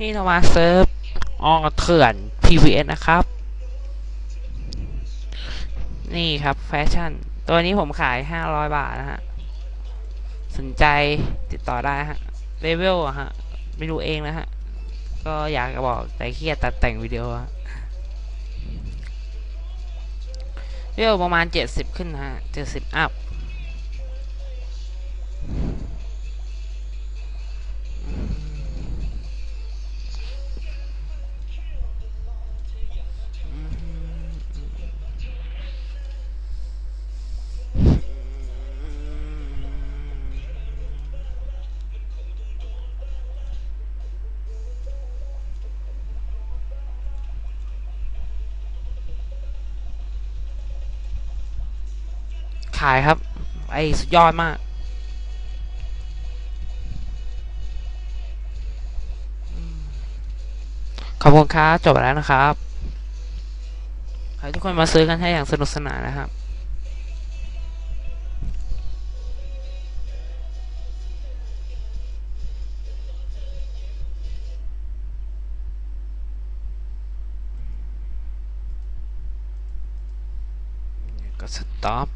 นี่เรามาเซิร์ฟออเถื่อน PVS นะครับ นี่ครับแฟชั่น ตัวนี้ผมขาย 500 บาทนะฮะ สนใจติดต่อได้ฮะเลเวลอะฮะ ไม่รู้เองนะฮะ ก็อยากจะบอกแต่เครียดตัดแต่งวิดีโอฮะเลเวลประมาณ 70 ขึ้นนะฮะ 70 อัพ ขายครับ ไอ้สุดยอดมากขอบคุณครับจบแล้วนะครับให้ทุกคนมาซื้อกันให้อย่างสนุกสนานนะครับก็สต็อป